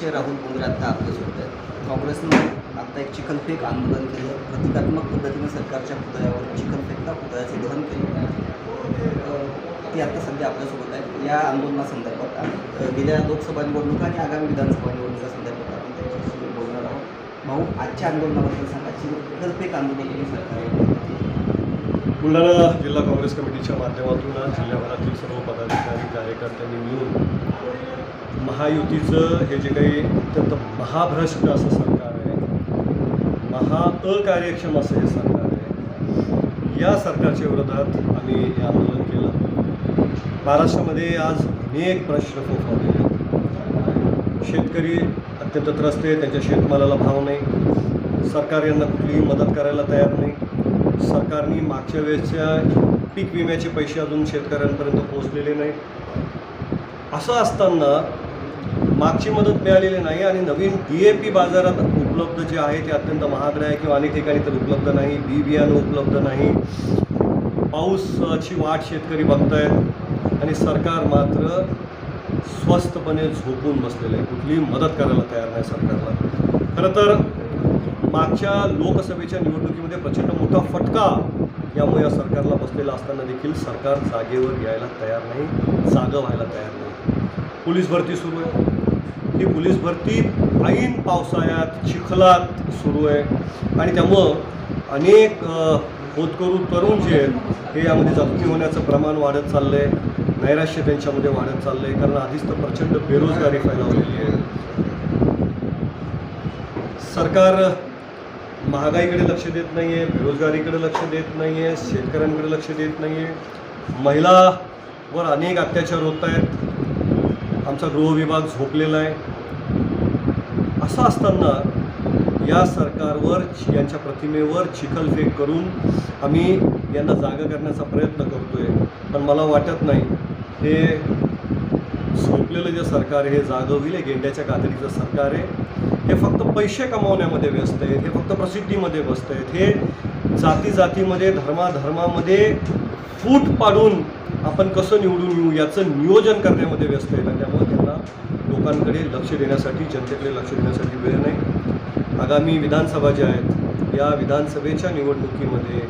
अध्यक्ष राहुल बोंद्रे आत्ता आपल्यासोबत आहेत. काँग्रेसनं आत्ता एक चिखलफेक आंदोलन केलं. प्रतिकात्मक पद्धतीनं सरकारच्या पुतळ्यावर चिखलफेकता पुतळ्याचे दहन केलं. ते ती आत्ता सध्या आपल्यासोबत आहे या आंदोलनासंदर्भात आणि गेल्या लोकसभा निवडणुका आणि आगामी विधानसभा निवडणुकासंदर्भात आपण त्यांच्याशी बोलणार आहोत. भाऊ आजच्या आंदोलनाबद्दल सांगा. चिखलफेक आंदोलन केले सरकार बुलढाणा जिल्हा काँग्रेस कमिटीच्या माध्यमातून आज जिल्ह्याभरातील सर्व पदाधिकारी कार्यकर्त्यांनी मिळून महायुतीचं हे जे काही अत्यंत महाभ्रष्ट असं सरकार आहे महा अकार्यक्षम असं हे सरकार आहे या सरकारच्या विरोधात आम्ही हे आंदोलन केलं. महाराष्ट्रामध्ये आज अनेक प्रश्न फोफावलेले आहेत शेतकरी अत्यंत त्रस्त आहे त्यांच्या शेतमालाला भाव नाही. सरकार यांना कुठलीही मदत करायला तयार नाही. सरकारने मागच्या वेळेसच्या पीक विम्याचे पैसे अजून शेतकऱ्यांपर्यंत पोहोचलेले नाही असं असताना मागची मदत मिळालेली नाही आणि नवीन डी ए पी बाजारात उपलब्ध जे आहे ते अत्यंत महागडे आहे किंवा अनेक ठिकाणी तर उपलब्ध नाही बी बियाणं उपलब्ध नाही. पाऊसची वाट शेतकरी बघतायत आणि सरकार मात्र स्वस्तपणे झोपून बसलेलं आहे. कुठलीही मदत करायला तयार नाही सरकारला. खरं तर मागच्या लोकसभेच्या निवडणुकीमध्ये प्रचंड मोठा फटका यामुळे या सरकारला बसलेला असताना देखील सरकार जागेवर यायला तयार नाही जागं व्हायला तयार नाही. पोलीस भरती सुरू आहे. ही पोलीस भरती ऐन पावसाळ्यात चिखलात सुरू आहे. आणि त्यामुळं अनेक होतकरू तरुण जे आहेत हे यामध्ये जखमी होण्याचं प्रमाण वाढत चाललं आहे नैराश्य त्यांच्यामध्ये वाढत चाललं आहे कारण आधीच तर प्रचंड बेरोजगारी फैलावलेली आहे. सरकार महागाईकडे लक्ष देत नाही आहे बेरोजगारीकडे लक्ष देत नाही आहे शेतकऱ्यांकडे लक्ष देत नाही आहे महिलावर अनेक अत्याचार होत आहेत. आमचा गृहविभाग झोपलेला आहे. असं असताना या सरकारवर यांच्या प्रतिमेवर चिखलफेक करून आम्ही यांना जागा करण्याचा प्रयत्न करतो आहे पण मला वाटत नाही हे झोपलेलं जे सरकार हे जागं होईल हे गेंड्याच्या कातडीचं सरकार आहे. हे फक्त पैसे कमावण्यामध्ये व्यस्त आहेत हे फक्त प्रसिद्धीमध्ये व्यस्त आहेत. हे जाती जातीमध्ये धर्माधर्मामध्ये फूट पाडून आपण कसं निवडून येऊ याचं नियोजन करण्यामध्ये व्यस्त आहेत. आणि त्यामुळे त्यांना लोकांकडे लक्ष देण्यासाठी जनतेकडे लक्ष देण्यासाठी वेळ नाही. आगामी विधानसभा ज्या आहेत या विधानसभेच्या निवडणुकीमध्ये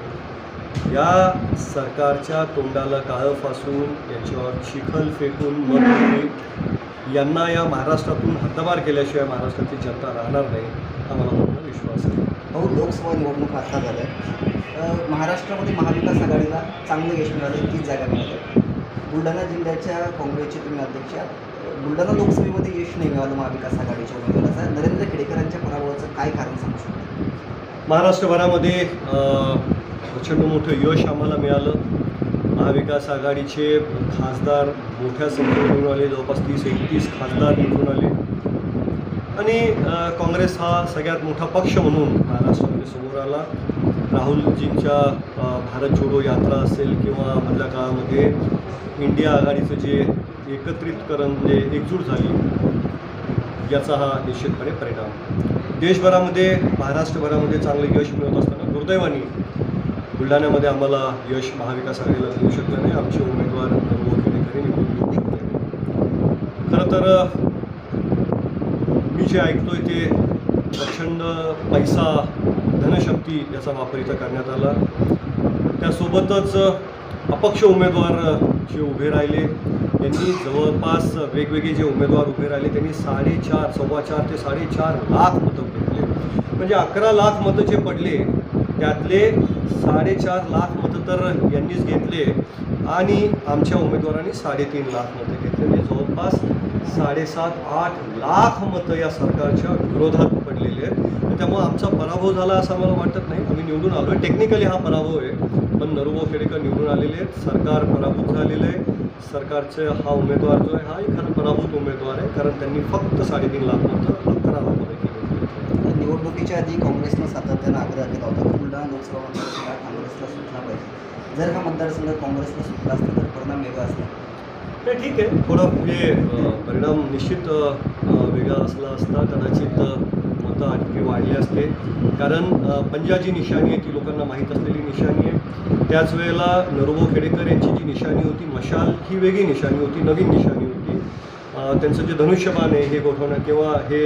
या सरकारच्या तोंडाला काळं फासून याच्यावर चिखल फेकून मत यांना या महाराष्ट्रातून हद्दबार केल्याशिवाय महाराष्ट्राची जनता राहणार नाही हा मला पूर्ण विश्वास आहे. भाऊ लोकसभा निवडणूक आता झाल्या. महाराष्ट्रामध्ये महाविकास आघाडीला चांगलं यश मिळालं तीस जागा मिळाल्या बुलढाणा जिल्ह्याच्या काँग्रेसचे तुम्ही अध्यक्ष बुलढाणा लोकसभेमध्ये यश नाही मिळालं महाविकास आघाडीच्या उमेदवाराचं नरेंद्र खेडेकरांच्या पराभवाचं काय कारण सांगू शकतो? महाराष्ट्रभरामध्ये प्रचंड मोठं यश आम्हाला मिळालं. महाविकास आघाडीचे खासदार मोठ्या संख्येने निवडून आले जवळपास तीस एकतीस खासदार निवडून आले. आणि काँग्रेस हा सगळ्यात मोठा पक्ष म्हणून महाराष्ट्रामध्ये समोर आला. राहुलजींच्या भारत जोडो यात्रा असेल किंवा मधल्या काळामध्ये इंडिया आघाडीचं जे एकत्रितकरण म्हणजे एकजूट झाली याचा हा निश्चितपणे परिणाम. देशभरामध्ये महाराष्ट्रभरामध्ये चांगलं यश मिळत असताना दुर्दैवाने बुलढाण्यामध्ये आम्हाला यश महाविकास आघाडीला देऊ शकलं नाही आमचे उमेदवार नवो निवडून येऊ शकले नाही. खरं तर मी जे ऐकतोय ते प्रचंड पैसा धनशक्ती याचा वापर इथं करण्यात आला त्यासोबतच अपक्ष उमेदवार जे उभे राहिले यांनी जवळपास वेगवेगळे जे उमेदवार उभे राहिले त्यांनी साडेचार सव्वा चार ते साडेचार लाख म्हणजे अकरा लाख मतं जे पडले त्यातले साडेचार लाख मतं तर यांनीच घेतले आणि आमच्या उमेदवारांनी साडेतीन लाख मतं घेतले. म्हणजे जवळपास साडेसात आठ लाख मतं या सरकारच्या विरोधात पडलेली आहेत. त्यामुळे आमचा पराभव झाला असं आम्हाला वाटत नाही. आम्ही निवडून आलो आहे टेक्निकली हा पराभव आहे पण नरभाऊ खेडेकर निवडून आलेले आहेत. सरकार पराभूत झालेलं आहे. सरकारचे हा उमेदवार जो आहे हाही खरं पराभूत उमेदवार आहे. कारण त्यांनी फक्त साडेतीन लाख मतं अकरा लाखापैकी केले निवडणुकीच्या आधी काँग्रेसनं सातत्यानं आग्रह केला होता की बुलढाणा लोकसभा मतदारसंघ हा काँग्रेसला सुटला पाहिजे. जर हा मतदारसंघ काँग्रेसला सुटला असता तर परिणाम वेगळा असता नाही ठीक आहे. थोडं म्हणजे अ, परिणाम निश्चित वेगळा असला असता कदाचित मतं आणखी वाढली असते. कारण अ, पंजा जी निशाणी आहे ती लोकांना माहीत असलेली निशाणी आहे. त्याच वेळेला नरोबो खेडेकर यांची जी निशाणी होती मशाल ही वेगळी निशाणी होती नवीन निशाणी होती. त्यांचं जे धनुष्यबाण आहे हे गोठवणं किंवा हे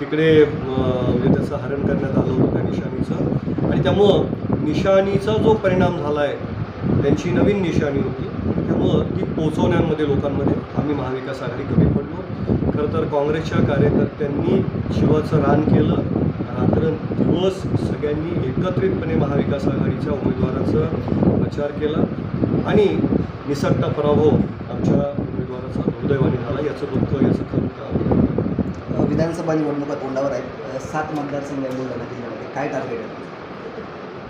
तिकडे म्हणजे त्याचं हरण करण्यात आलं होतं त्या निशाणीचं. आणि त्यामुळं निशाणीचा जो परिणाम झाला आहे त्यांची नवीन निशाणी होती. त्यामुळं ती पोचवण्यामध्ये लोकांमध्ये आम्ही महाविकास आघाडी कमी पडलो. खरं तर काँग्रेसच्या कार्यकर्त्यांनी शिवाचं रान केलं. रात्र दिवस सगळ्यांनी एकत्रितपणे महाविकास आघाडीच्या उमेदवाराचा प्रचार केला. आणि निसटता पराभव आमच्या उमेदवाराचा दुर्दैवाने झाला याचं दुःख याचं अ, विधानसभा निवडणुका तोंडावर आहेत. सात मतदारसंघ आहे बुलढाणा जिल्ह्यामध्ये. काय टार्गेट आहे?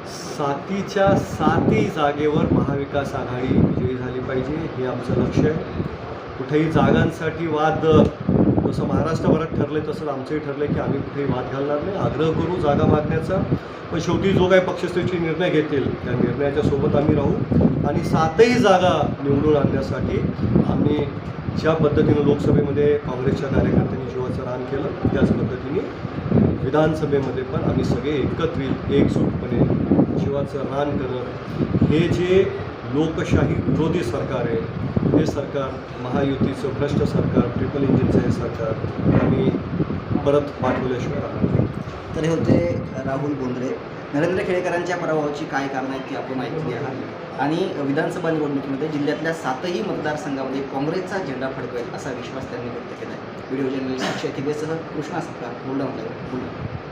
सातीच्या सातही जागेवर महाविकास आघाडी विजयी झाली पाहिजे हे आमचं लक्ष आहे. कुठेही जागांसाठी वाद जसं महाराष्ट्रभरात ठरले तसं आमचंही ठरलं की आम्ही कुठेही वाद घालणार नाही. आग्रह करू जागा मागण्याचा. पण शेवटी जो काही पक्षश्रेष्ठी निर्णय घेतील त्या निर्णयाच्या सोबत आम्ही राहू आणि सातही जागा निवडून आणण्यासाठी आम्ही ज्या पद्धतीनं लोकसभेमध्ये काँग्रेसच्या कार्यकर्त्यांनी जीवाचं रान केलं त्याच पद्धतीने विधानसभेमध्ये पण आम्ही सगळे एकत्रित एकजूटपणे जीवाचं रान करत हे जे लोकशाही विरोधी सरकार आहे. हे सरकार महायुतीचं भ्रष्ट सरकार ट्रिपल इंजिनचं हे सरकार आम्ही परत पाठवल्याशिवाय राहणार तर हे होते राहुल बोंद्रे. नरेंद्र खेडेकरांच्या पराभवाची काय कारणं आहेत ती आपण ऐकली आहात आणि विधानसभा निवडणुकीमध्ये जिल्ह्यातल्या सातही मतदारसंघामध्ये काँग्रेसचा झेंडा फडकवेल असा विश्वास त्यांनी व्यक्त केला आहे व्हिडिओ जर्नलिस्ट अक्षय थिगेसह कृष्णा सत्कार बुलढाणा बुलढाणा.